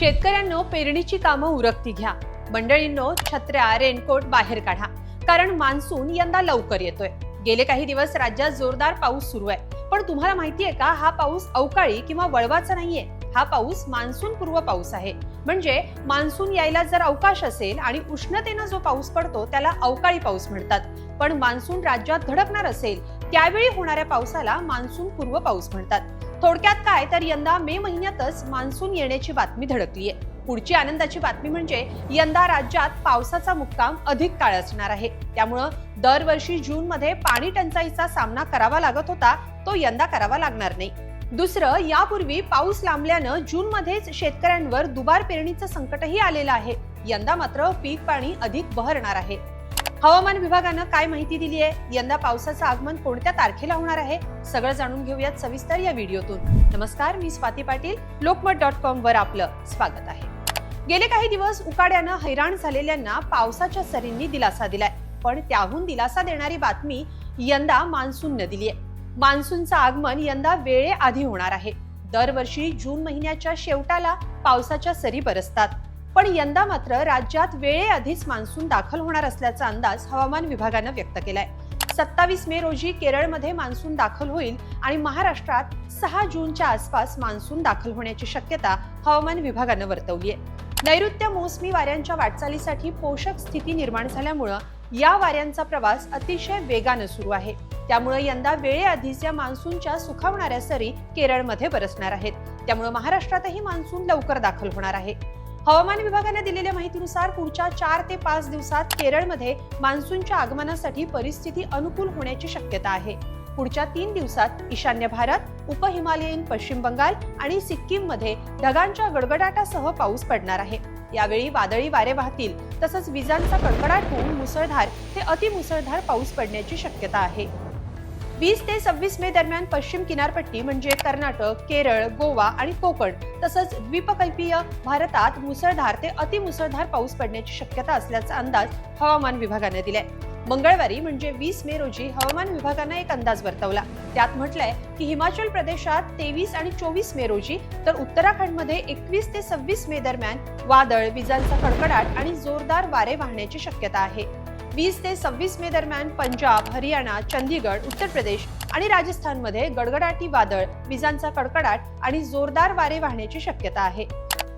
शेतकऱ्यांनो पेरणीची कामं उरकती घ्या. मंडळींनो छत्र्या रेनकोट बाहेर काढा. कारण मान्सून यंदा लवकर येतोय. गेले काही दिवस राज्यात जोरदार पाऊस सुरू आहे. पण तुम्हाला माहिती आहे का हा पाऊस अवकाळी किंवा वळवाचा नाहीये. हा पाऊस मान्सून पूर्व पाऊस आहे. म्हणजे मान्सून यायला जर अवकाश असेल आणि उष्णतेनं जो पाऊस पडतो त्याला अवकाळी पाऊस म्हणतात. पण मान्सून राज्यात धडकणार असेल त्यावेळी होणाऱ्या पावसाला मान्सून पूर्व पाऊस म्हणतात. थोडक्यात काय तर यंदा मे महिन्यातच मान्सून येण्याची बातमी धडकली आहे. पुढची आनंदाची बातमी म्हणजे यंदा राज्यात पावसाचा मुक्काम अधिक काळ असणार आहे. त्यामुळं दरवर्षी जून मध्ये पाणी टंचाईचा सामना करावा लागत होता तो यंदा करावा लागणार नाही. दुसरं यापूर्वी पाऊस लांबल्यानं जून मध्येच शेतकऱ्यांवर दुबार पेरणीचं संकटही आलेलं आहे. यंदा मात्र पीक पाणी अधिक बहरणार आहे. हवामान विभागानं काय माहिती दिली आहे? यंदा पावसाचं आगमन कोणत्या तारखेला होणार आहे? सगळं जाणून घेऊयात सविस्तर या व्हिडिओतून. नमस्कार मी स्वाती पाटील. लोकमत डॉट कॉम वर आपलं स्वागत आहे. गेले काही दिवस उकाड्यानं हैराण झालेल्यांना पावसाच्या सरींनी दिलासा दिलाय. पण त्याहून दिलासा देणारी बातमी यंदा मान्सूननं दिली आहे. मान्सूनचं आगमन यंदा वेळेआधी होणार आहे. दरवर्षी जून महिन्याच्या शेवटाला पावसाच्या सरी बरसतात. पण यंदा मात्र राज्यात वेळेआधीच मान्सून दाखल होणार असल्याचा अंदाज हवामान विभागानं व्यक्त केलाय. सत्तावीस मे रोजी केरळमध्ये मान्सून दाखल होईल आणि महाराष्ट्रात सहा जूनच्या आसपास मान्सून दाखल होण्याची शक्यता हवामान विभागानं वर्तवली आहे नैऋत्य मोसमी वाऱ्यांच्या वाटचालीसाठी पोषक स्थिती निर्माण झाल्यामुळं या वाऱ्यांचा प्रवास अतिशय वेगानं सुरू आहे. त्यामुळे यंदा वेळेआधीच या मान्सूनच्या सुखावणाऱ्या सरी केरळमध्ये बरसणार आहेत. त्यामुळे महाराष्ट्रातही मान्सून लवकर दाखल होणार आहे. हवामान विभागाने दिलेल्या माहितीनुसार पुढच्या चार ते पाच दिवसात केरळमध्ये मान्सूनच्या आगमनासाठी परिस्थिती अनुकूल होण्याची शक्यता आहे. पुढच्या तीन दिवसात ईशान्य भारत उपहिमालयीन पश्चिम बंगाल आणि सिक्कीममध्ये ढगांच्या गडगडाटासह पाऊस पडणार आहे. यावेळी वादळी वारे वाहतील तसंच विजांचा कडकडाट होऊन मुसळधार ते अतिमुसळधार पाऊस पडण्याची शक्यता आहे. वीस ते सव्वीस मे दरम्यान पश्चिम किनारपट्टी म्हणजे कर्नाटक केरळ गोवा आणि कोकण तसंच द्वीपकल्पीय भारतात मुसळधार ते अतिमुसळधार पाऊस पडण्याची शक्यता असल्याचा अंदाज हवामान विभागाने दिलाय. मंगळवारी म्हणजे वीस मे रोजी हवामान विभागानं एक अंदाज वर्तवला. त्यात म्हटलंय की हिमाचल प्रदेशात तेवीस आणि चोवीस मे रोजी तर उत्तराखंडमध्ये एकवीस ते सव्वीस मे दरम्यान वादळ विजांचा कडकडाट आणि जोरदार वारे वाहण्याची शक्यता आहे. वीस ते सव्वीस मे दरम्यान पंजाब हरियाणा चंदीगड उत्तर प्रदेश आणि राजस्थानमध्ये गडगडाटी वादळ विजांचा कडकडाट आणि जोरदार वारे वाहण्याची शक्यता आहे.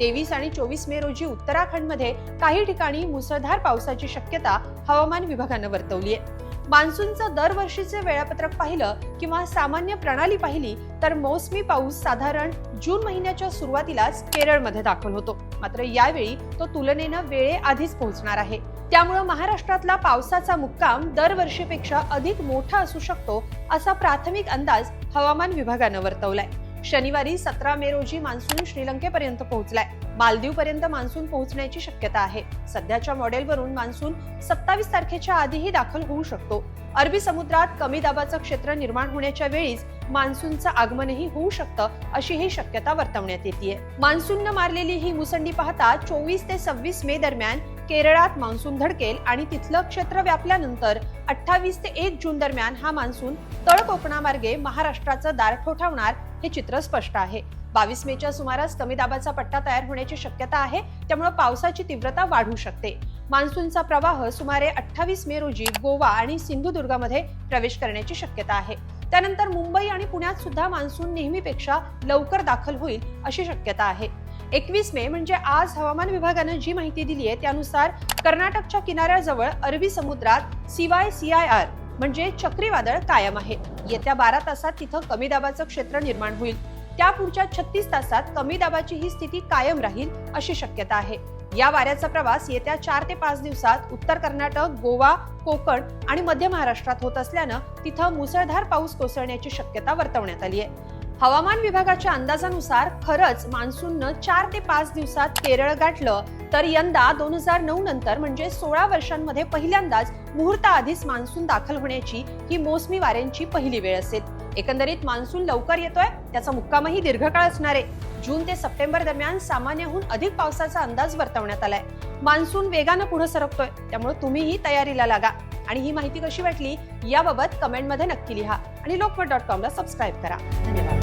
तेवीस आणि चोवीस मे रोजी उत्तराखंडमध्ये काही ठिकाणी मुसळधार पावसाची शक्यता हवामान विभागानं वर्तवली आहे मान्सूनचं दरवर्षीचे वेळापत्रक पाहिलं किंवा सामान्य प्रणाली पाहिली तर मोसमी पाऊस साधारण जून महिन्याच्या सुरुवातीलाच केरळमध्ये दाखल होतो. मात्र यावेळी तो तुलनेनं वेळेआधीच पोहोचणार आहे. त्यामुळं महाराष्ट्रातला पावसाचा मुक्काम दरवर्षीपेक्षा अधिक मोठा असू शकतो असा प्राथमिक अंदाज हवामान विभागानं वर्तवलाय. शनिवारी सतरा मे रोजी मान्सून श्रीलंकेपर्यंत पोहोचलाय. मालदीव पर्यंत मान्सून पोहोचण्याची शक्यता आहे. सध्याच्या मॉडेलवरून मान्सून सत्तावीस तारखेच्या आधीही दाखल होऊ शकतो. अरबी समुद्रात कमी दाबाचं क्षेत्र निर्माण होण्याच्या वेळीच मान्सूनचं आगमनही होऊ शकतं अशी ही शक्यता वर्तवण्यात येते मान्सूननं मारलेली ही मुसंडी पाहता चोवीस ते सव्वीस मे दरम्यान केरळात मान्सून धडकेल आणि तिथलं क्षेत्र व्यापल्यानंतर अठ्ठावीस ते एक जून दरम्यान हा मान्सून तळ कोकणामार्गे महाराष्ट्राचं दार ठोठावणार हे चित्र स्पष्ट आहे. बावीस मेच्या सुमारास कमी दाबाचा पट्टा तयार होण्याची शक्यता आहे त्यामुळे पावसाची तीव्रता वाढू शकते. मान्सूनचा प्रवाह सुमारे अठ्ठावीस मे रोजी गोवा आणि सिंधुदुर्गामध्ये प्रवेश करण्याची शक्यता आहे. त्यानंतर मुंबई आणि पुण्यात सुद्धा मान्सून नेहमीपेक्षा लवकर दाखल होईल अशी शक्यता आहे. एकवीस मे म्हणजे आज हवामान विभागानं जी माहिती दिली आहे त्यानुसार कर्नाटकच्या किनाऱ्याजवळ अरबी समुद्रात सीवाय सीआयआर म्हणजे चक्रीवादळ कायम आहे. येत्या बारा तासात तिथं कमी दाबाचं क्षेत्र निर्माण होईल. त्या पुढच्या छत्तीस तासात कमी दाबाची ही स्थिती कायम राहील अशी शक्यता आहे. या वाऱ्याचा प्रवास येत्या चार ते पाच दिवसात उत्तर कर्नाटक गोवा कोकण आणि मध्य महाराष्ट्रात होत असल्यानं तिथं मुसळधार पाऊस कोसळण्याची शक्यता वर्तवण्यात आली आहे. हवामान विभागाच्या अंदाजानुसार खरंच मान्सूननं चार ते पाच दिवसात केरळ गाठलं तर यंदा दोन हजार नऊ नंतर म्हणजे सोळा वर्षांमध्ये पहिल्यांदाच मुहूर्ताआधीच मान्सून दाखल होण्याची ही मोसमी वाऱ्यांची पहिली वेळ असेल. एकंदरीत मान्सून लवकर येतोय त्याचा मुक्कामही दीर्घकाळ असणार आहे. जून ते सप्टेंबर दरम्यान सामान्यहून अधिक पावसाचा अंदाज वर्तवण्यात आलाय. मान्सून वेगानं पुढे सरकतोय त्यामुळे तुम्हीही तयारीला लागा. आणि ही माहिती कशी वाटली याबाबत कमेंटमध्ये नक्की लिहा. आणि लोकमत डॉट कॉमला सबस्क्राईब करा. धन्यवाद.